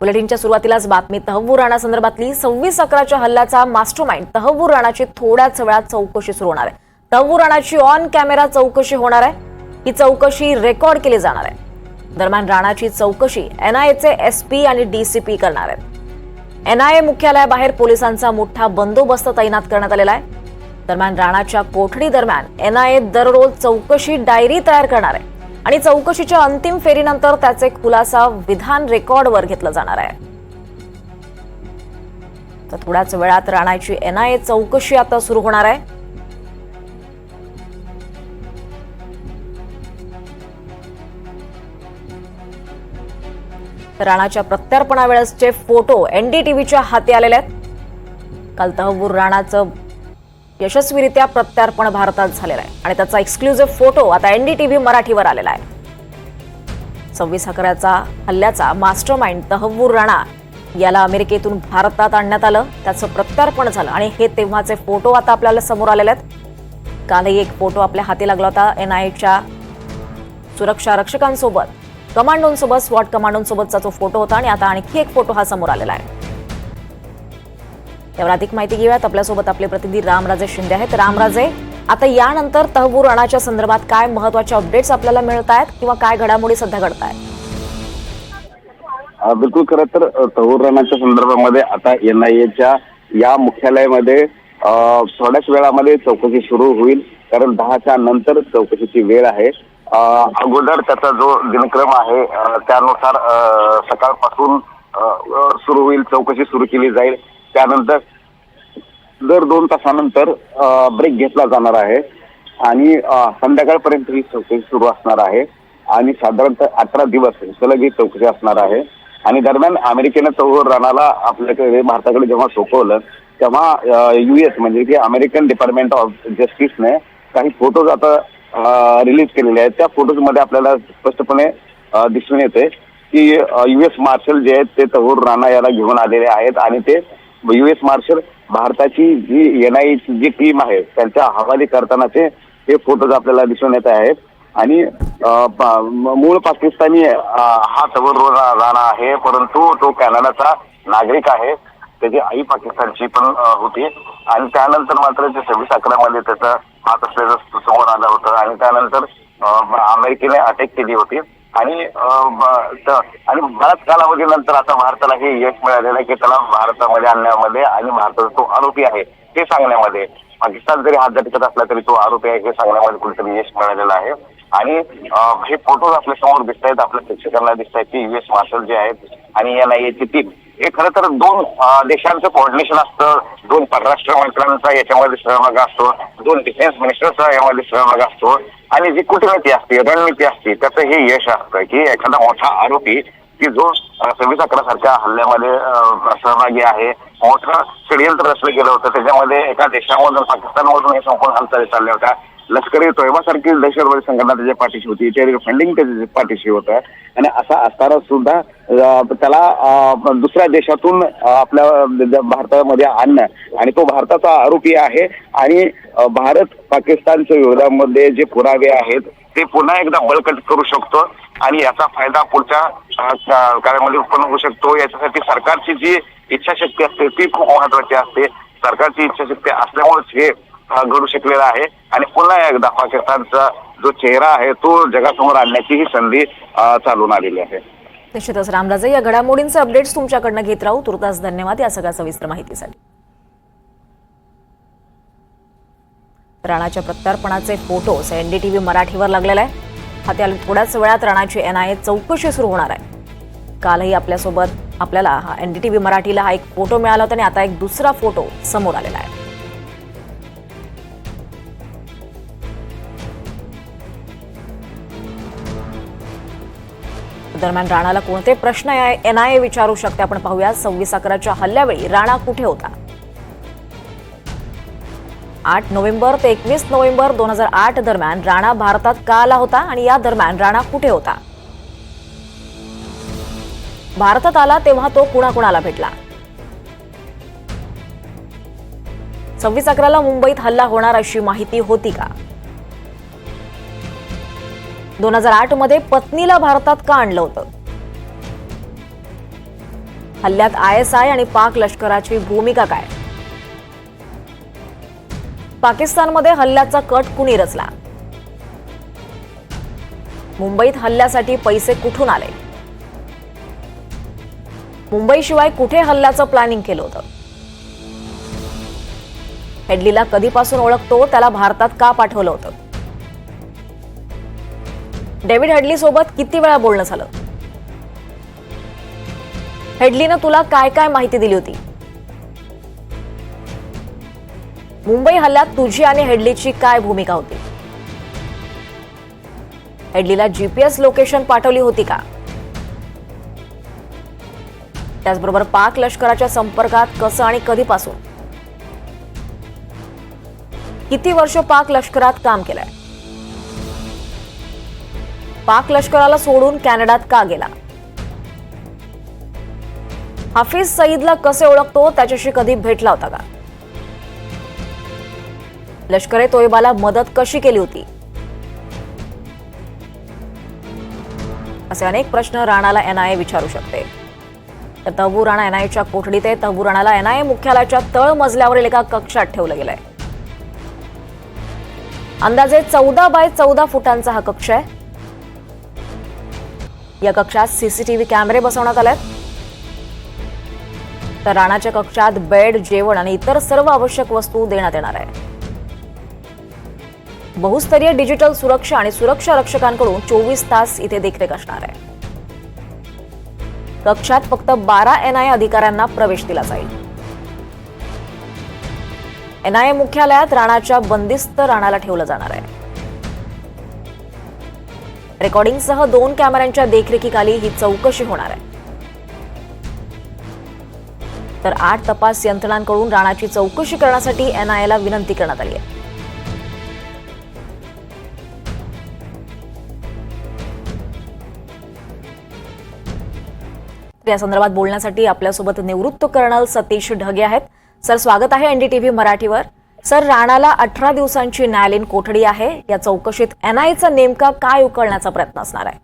बुलेटिनच्या सुरुवातीलाच बातमी तहव्वूर राणा संदर्भातली सव्वीस अकराच्या हल्ल्याचा मास्टर माइंड तहव्वूर राणाची थोड्याच वेळात चौकशी सुरू होणार आहे. तहव्वूर राणाची ऑन कॅमेरा चौकशी होणार आहे. ही चौकशी रेकॉर्ड केली जाणार आहे. दरम्यान राणाची चौकशी एनआयएचे एसपी आणि डीसीपी करणार आहेत. एनआयए मुख्यालयाबाहेर पोलिसांचा मोठा बंदोबस्त तैनात करण्यात आलेला आहे. दरम्यान राणाच्या कोठडी दरम्यान एनआयए दररोज चौकशी डायरी तयार करणार आहे. आणि चौकशीच्या अंतिम फेरीनंतर त्याचे खुलासा विधान रेकॉर्डवर घेतला जाणार आहे. तर थोड्याच वेळात राणाची एनआयए चौकशी आता सुरू होणार आहे. राणाच्या प्रत्यार्पणावेळेसचे फोटो एनडीटीव्हीच्या हाती आलेले आहेत. काल तहबूर राणाचं यशस्वीरित्या प्रत्यार्पण भारतात झालेलं आहे आणि त्याचा एक्सक्लुझिव्ह फोटो आता एनडीटीव्ही मराठीवर आलेला आहे. सव्वीस अकराचा हल्ल्याचा मास्टर माइंड तहवूर राणा याला अमेरिकेतून भारतात आणण्यात आलं. त्याचं प्रत्यार्पण झालं आणि हे तेव्हाचे फोटो आता आपल्याला समोर आलेले आहेत. कालही एक फोटो आपल्या हाती लागला होता एनआयएच्या सुरक्षा रक्षकांसोबत. कमांडोंसोबत स्वॉट कमांडोंसोबतचा तो फोटो होता आणि आता आणखी एक फोटो हा समोर आलेला आहे. यावर अधिक माहिती घेऊयात. आपल्यासोबत आपले प्रतिनिधी रामराजे शिंदे आहेत. रामराजे आता यानंतर तहबूर अणाच्या संदर्भात काय महत्त्वाचे अपडेट्स आपल्याला मिळत आहेत किंवा काय घडामोडी सध्या घडत आहेत? बिलकुल खरं तर तहूर राणाच्या संदर्भामध्ये आता एनआयएच्या या मुख्यालयामध्ये थोड्याच वेळामध्ये चौकशी सुरू होईल. कारण दहाच्या नंतर चौकशीची वेळ आहे. अगोदर त्याचा जो दिनक्रम आहे त्यानुसार सकाळपासून सुरू होईल. चौकशी सुरू केली जाईल. त्यानंतर दर दोन तासानंतर ब्रेक घेतला जाणार आहे आणि संध्याकाळपर्यंत ही चौकशी सुरू असणार आहे आणि साधारणतः अठरा दिवस सलग ही चौकशी असणार आहे. आणि दरम्यान अमेरिकेनं चौहर राणाला आपल्याकडे भारताकडे जेव्हा सोपवलं तेव्हा युएस म्हणजे की अमेरिकन डिपार्टमेंट ऑफ जस्टिसने काही फोटोज आता रिलीज केलेले आहेत. त्या फोटोजमध्ये आपल्याला स्पष्टपणे दिसून येते की युएस मार्शल जे आहेत ते तहूर राणा याला घेऊन आलेले आहेत आणि ते युएस मार्शल भारताची जी एनआयची जी टीम आहे त्यांच्या हवाली करतानाचे हे फोटोज आपल्याला दिसून येत आहेत. आणि मूळ पाकिस्तानी हा तहूर राणा आहे परंतु तो कॅनडाचा नागरिक आहे. त्याची आई पाकिस्तानची पण होती. आणि त्यानंतर मात्र ते सव्वीस अकरामध्ये त्याचा हात असल्याचं समोर आलं होतं. आणि त्यानंतर अमेरिकेने अटॅक केली होती. आणि अ, ब- त- आणि बऱ्याच कालावधीनंतर आता भारताला हे यश मिळालेलं आहे की त्याला भारतामध्ये आणण्यामध्ये आणि भारताचा तो आरोपी आहे हे सांगण्यामध्ये. पाकिस्तान जरी हात झटकत असला तरी तो आरोपी आहे हे सांगण्यामध्ये कुठेतरी यश मिळालेलं आहे. आणि हे फोटोज आपल्यासमोर दिसत आहेत आपल्या शिक्षकांना दिसत आहेत की युएस मार्शल जे आहेत आणि एन आय टीम हे खरं तर दोन देशांचं कोऑर्डिनेशन असतं दोन परराष्ट्र मंत्र्यांचा याच्यामध्ये सहभाग असतो दोन डिफेन्स मिनिस्टरचा यामध्ये सहभाग असतो. आणि जी कूटनीती असते रणनीती असते त्याचं हे यश असतं की एखादा मोठा आरोपी की जो सव्वीस अकरा सारख्या हल्ल्यामध्ये सहभागी आहे. मोठं षडयंत्र रचलं गेलं होतं. त्याच्यामध्ये एका देशामधून पाकिस्तानमधून हे संपूर्ण हालचाली चालल्या होत्या. लष्करी तोयबासारखी दहशतवादी संघटना त्याच्या पाठीशी होती त्याच्या फंडिंग त्याच्या पाठीशी होतं. आणि असा असताना सुद्धा त्याला दुसऱ्या देशातून आपल्या भारतामध्ये आणणं. आणि तो भारताचा आरोपी आहे. आणि भारत पाकिस्तानच्या विरोधामध्ये जे पुरावे आहेत ते पुन्हा एकदा बळकट करू शकतो. आणि याचा फायदा पुढच्या काळामध्ये उत्पन्न होऊ शकतो. याच्यासाठी सरकारची जी इच्छाशक्ती असते ती खूप महत्वाची असते. सरकारची इच्छाशक्ती असल्यामुळेच हे घडू शकलेला आहे. आणि पुन्हा एकदा पाकिस्तानचा जो चेहरा आहे तो जगासमोर आणण्याची ही संधी चालून आलेली आहे. निश्चितच रामराजे या घडामोडींचे अपडेट्स तुमच्याकडनं घेत राहू. तुर्तास धन्यवाद या सगळ्या सविस्तर माहितीसाठी. राणाच्या प्रत्यार्पणाचे फोटोज एनडीटीव्ही मराठीवर लागलेला आहे हा त्या थोड्याच वेळात राणाची एनआयए चौकशी सुरू होणार आहे. कालही आपल्यासोबत आपल्याला हा एनडीटीव्ही मराठीला हा एक फोटो मिळाला होता आणि आता एक दुसरा फोटो समोर आलेला आहे. दरम्यान राणाला कोणते प्रश्न एनआयए विचारू शकते आपण पाहूया. सव्वीस अकराच्या हल्ल्यावेळी राणा कुठे होता? आठ नोव्हेंबर ते एकवीस नोव्हेंबर दोन हजार आठ दरम्यान राणा भारतात का आला होता आणि या दरम्यान राणा कुठे होता? भारतात आला तेव्हा तो कुणाकुणाला भेटला? सव्वीस अकराला मुंबईत हल्ला होणार अशी माहिती होती का? दोन हजार आठमध्ये पत्नीला भारतात का आणलं होतं? हल्ल्यात आय एस आय आणि पाक लष्कराची भूमिका काय? पाकिस्तानमध्ये हल्ल्याचा कट कुणी रचला? मुंबईत हल्ल्यासाठी पैसे कुठून आले? मुंबईशिवाय कुठे हल्ल्याचं प्लॅनिंग केलं होतं? हेडलीला कधीपासून ओळखतो त्याला भारतात का पाठवलं होतं? डेव्हिड हेडली सोबत किती वेळा बोलणं झालं? हेडलीनं तुला काय काय माहिती दिली होती? मुंबई हल्ल्यात तुझी आणि हेडलीची काय भूमिका होती? हेडलीला जीपीएस लोकेशन पाठवली होती का? त्याचबरोबर पाक लष्कराच्या संपर्कात कसं आणि कधीपासून? किती वर्ष पाक लष्करात काम केलंय? पाक लष्कराला सोडून कॅनडात का गेला? हाफिज सईदला कसे ओळखतो? त्याच्याशी कधी भेटला होता का? लष्करे तोयबाला मदत कशी केली होती? असे अनेक प्रश्न राणाला एनआयए विचारू शकते. तर तहबू राणा एनआयएच्या कोठडीत आहे. तहबू राणाला एनआयए मुख्यालयाच्या तळ मजल्यावरील एका कक्षात ठेवलं गेलंय. अंदाजे चौदा बाय चौदा फुटांचा हा कक्ष आहे. या कक्षात सीसीटीव्ही कॅमेरे बसवण्यात आलेत. तर राणाच्या कक्षात बेड जेवण आणि इतर सर्व आवश्यक वस्तू देण्यात येणार आहे बहुस्तरीय डिजिटल सुरक्षा आणि सुरक्षा रक्षकांकडून चोवीस तास इथे देखरेख असणार आहे. कक्षात फक्त बारा एनआयए अधिकाऱ्यांना प्रवेश दिला जाईल. एनआयए मुख्यालयात राणाच्या बंदिस्त राणाला ठेवलं जाणार आहे. रेकॉर्डिंगसह दोन कॅमेऱ्यांच्या देखरेखीखाली ही चौकशी होणार आहे. तर आठ तपास यंत्रणांकडून राणाची चौकशी करण्यासाठी एनआयएला विनंती करण्यात आली आहे. या संदर्भात बोलण्यासाठी आपल्यासोबत निवृत्त कर्नल सतीश ढगे आहेत. सर स्वागत आहे एनडीटीव्ही मराठीवर. सर राणाला अठरा दिवसांची न्यायालयीन कोठडी आहे? या चौकशीत एनआयचा नेमका काय उकळण्याचा प्रयत्न असणार आहे?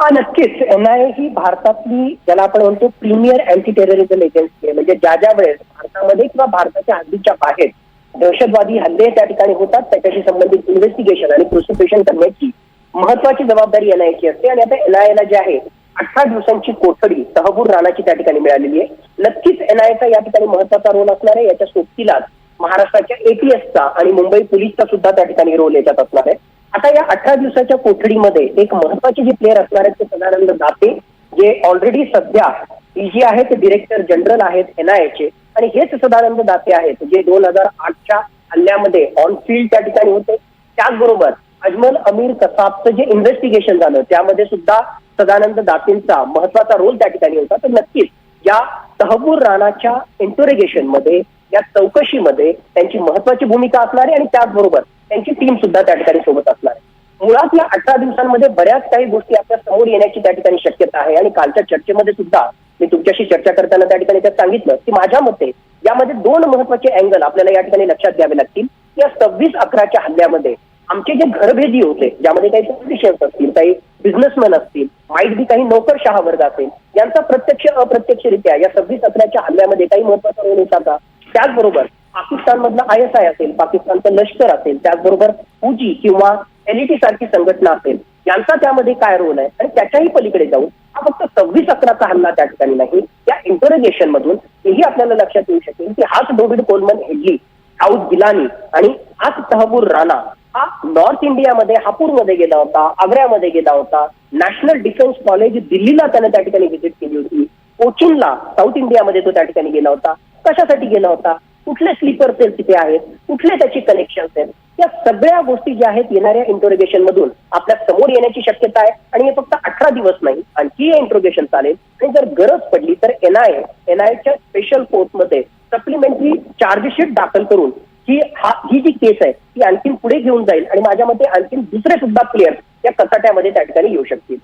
हा नक्कीच. एनआयए ही भारतातली ज्याला आपण म्हणतो प्रीमियर अँटी टेररिझम एजन्सी आहे. म्हणजे ज्या ज्या वेळेस भारतामध्ये किंवा भारताच्या हद्दीच्या बाहेर दहशतवादी हल्ले त्या ठिकाणी होतात त्याच्याशी संबंधित इन्व्हेस्टिगेशन आणि प्रोसिक्युशन करण्याची महत्वाची जबाबदारी एनआयची असते. आणि आता एनआयएला जे आहे अठरा दिवसांची कोठडी तहबूर राणाची त्या ठिकाणी मिळालेली आहे. नक्कीच एनआयएचा या ठिकाणी महत्त्वाचा रोल असणार आहे. याच्या सोबतीलाच महाराष्ट्राच्या एटीएसचा आणि मुंबई पोलीसचा सुद्धा त्या ठिकाणी रोल याच्यात असणार आहे. आता या अठरा दिवसाच्या कोठडीमध्ये एक महत्त्वाचे जे प्लेअर असणार आहेत ते सदानंद दाते जे ऑलरेडी सध्या जी आहेत ते डिरेक्टर जनरल आहेत एनआयएचे आणि हेच सदानंद दाते आहेत जे दोन हजार आठच्या हल्ल्यामध्ये ऑन फील्ड त्या ठिकाणी होते. त्याचबरोबर अजमल अमीर कसाबचं जे इन्व्हेस्टिगेशन झालं त्यामध्ये सुद्धा सदानंद दातेंचा महत्त्वाचा रोल त्या ठिकाणी होता. तर नक्कीच या तहबूर राणाच्या इंटोरेगेशनमध्ये या चौकशीमध्ये त्यांची महत्वाची भूमिका असणार आहे आणि त्याचबरोबर त्यांची टीम सुद्धा त्या ठिकाणी सोबत असणार आहे. मुळात या अठरा दिवसांमध्ये बऱ्याच काही गोष्टी आपल्यासमोर येण्याची त्या ठिकाणी शक्यता आहे आणि कालच्या चर्चेमध्ये सुद्धा मी तुमच्याशी चर्चा करताना त्या ठिकाणी त्यात सांगितलं की माझ्या मते यामध्ये दोन महत्त्वाचे अँगल आपल्याला या ठिकाणी लक्षात घ्यावे लागतील. या सव्वीस अकराच्या हल्ल्यामध्ये आमचे जे घरभेदी होते ज्यामध्ये काही पॉलिटिशियन्स असतील काही बिझनेसमॅन असतील माईट बी काही नोकरशहा वर्ग असेल यांचा प्रत्यक्ष अप्रत्यक्षरित्या या सव्वीस अकराच्या हल्ल्यामध्ये काही महत्त्वाचा रोल होता का? त्याचबरोबर पाकिस्तानमधलं आय एस आय असेल पाकिस्तानचं लष्कर असेल त्याचबरोबर फुजी किंवा एलईटी सारखी संघटना असेल यांचा त्यामध्ये काय रोल आहे? आणि त्याच्याही पलीकडे जाऊन हा फक्त सव्वीस अकराचा हल्ला त्या ठिकाणी नाही या इंटरोगेशन मधून हेही आपल्याला लक्षात येऊ शकेल की हाच डोविड कोलमन हेडली साऊथ गिलानी आणि हाच तहबूर राणा. हा नॉर्थ इंडियामध्ये हापूरमध्ये गेला होता आग्र्यामध्ये गेला होता. नॅशनल डिफेन्स कॉलेज दिल्लीला त्याने त्या ठिकाणी व्हिजिट केली होती. कोचिनला साऊथ इंडियामध्ये तो त्या ठिकाणी गेला होता. कशासाठी गेला होता? कुठले स्लीपर सेल तिथे आहेत? कुठले त्याचे कनेक्शन आहेत या सगळ्या गोष्टी ज्या आहेत येणाऱ्या इंटरोगेशन मधून आपल्यासमोर येण्याची शक्यता आहे आणि हे फक्त अठरा दिवस नाही आणखी हे इंट्रोगेशन चालेल. आणि जर गरज पडली तर एनआयए एनआयएच्या स्पेशल कोर्टमध्ये सप्लिमेंटरी चार्जशीट दाखल करून ही हा ही जी केस आहे ती आणखीन पुढे घेऊन जाईल आणि माझ्या मते आणखीन दुसरे सुद्धा प्लेयर या कचाट्यामध्ये त्या ठिकाणी येऊ शकतील.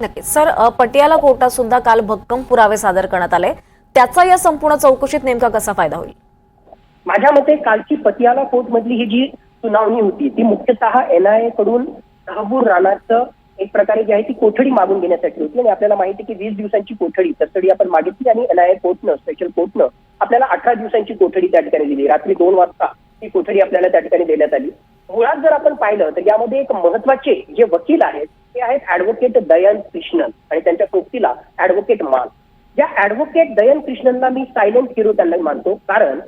नक्कीच. सर पटियाला कोर्टात सुद्धा काल भक्कम पुरावे सादर करण्यात आले. त्याचा या संपूर्ण चौकशीत नेमका कसा फायदा होईल? माझ्या मते कालची पटियाला कोर्ट मधली ही जी सुनावणी होती ती मुख्यतः एनआयए कडून तहबूर राणाचं एक प्रकारे जी आहे ती कोठडी मागून घेण्यासाठी होती आणि आपल्याला माहिती आहे की वीस दिवसांची कोठडी कस्टडी आपण मागितली आणि एनआयए कोर्टनं स्पेशल कोर्टनं आपल्याला अठरा दिवसांची कोठडी त्या ठिकाणी दिली. रात्री दोन वाजता ही कोठडी आपल्याला त्या ठिकाणी देण्यात आली. मुळात जर आपण पाहिलं तर यामध्ये एक महत्त्वाचे जे वकील आहेत ते आहेत ऍडव्होकेट दयान कृष्णन आणि त्यांच्या सोबतीला ऍडव्होकेट मान. ज्या ऍडव्होकेट दयन कृष्णनला मी सायलेंट हिरो त्यांना मानतो कारण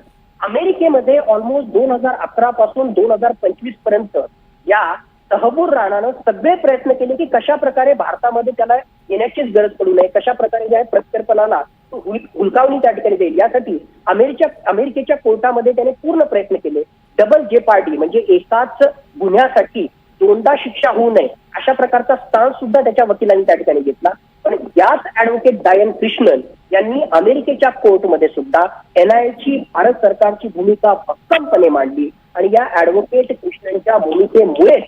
अमेरिकेमध्ये ऑलमोस्ट दोन हजार अकरा पासून दोन हजार पंचवीसपर्यंत या तहबूर राणानं सगळे प्रयत्न केले की कशा प्रकारे भारतामध्ये त्याला येण्याचीच गरज पडू नये कशा प्रकारे ज्या प्रत्यर्पणाला हुलकावणी त्या ठिकाणी देईल. यासाठी अमेरिकेच्या अमेरिकेच्या कोर्टामध्ये त्याने पूर्ण प्रयत्न केले. डबल जे पार्टी म्हणजे एकाच गुन्ह्यासाठी दोनदा शिक्षा होऊ नये अशा प्रकारचा स्थान सुद्धा त्याच्या वकिलांनी त्या ठिकाणी घेतला. पण याच ऍडव्होकेट डायन कृष्णन यांनी अमेरिकेच्या कोर्टमध्ये सुद्धा एनआयएची भारत सरकारची भूमिका भक्कमपणे मांडली. आणि या ऍडव्होकेट कृष्णनच्या भूमिकेमुळेच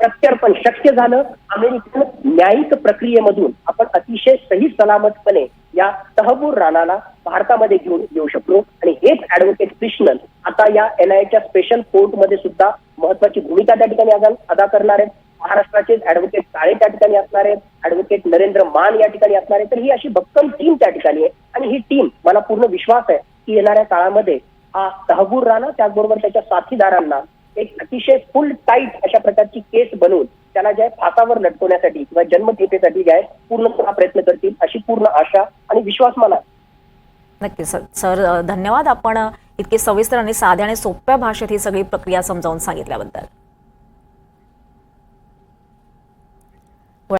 प्रत्यर्पण शक्य झालं. अमेरिकन न्यायिक प्रक्रियेमधून आपण अतिशय सही सलामतपणे या तहबूर राणाला भारतामध्ये घेऊन येऊ शकलो. आणि हेच ऍडव्होकेट कृष्णन आता या एनआयएच्या स्पेशल कोर्टमध्ये सुद्धा महत्वाची भूमिका त्या ठिकाणी अदा अदा करणार आहेत महाराष्ट्राचे ऍडव्होकेट काळे त्या ठिकाणी असणार आहेत. ऍडव्होकेट नरेंद्र मान या ठिकाणी असणार आहे तर ही अशी भक्कम टीम त्या ठिकाणी आहे. आणि ही टीम मला पूर्ण विश्वास आहे की येणाऱ्या काळामध्ये हा तहबूर राणा त्याचबरोबर त्याच्या साथीदारांना एक अतिशय फुल टाईट अशा प्रकारची केस बनवून त्याला ज्या फासावर लटकवण्यासाठी किंवा जन्मठेपेसाठी जे आहे प्रयत्न करतील अशी पूर्ण आशा आणि विश्वास मला नक्की सर सर धन्यवाद. आपण इतके सविस्तर आणि साध्या आणि सोप्या भाषेत ही सगळी प्रक्रिया समजावून सांगितल्याबद्दल.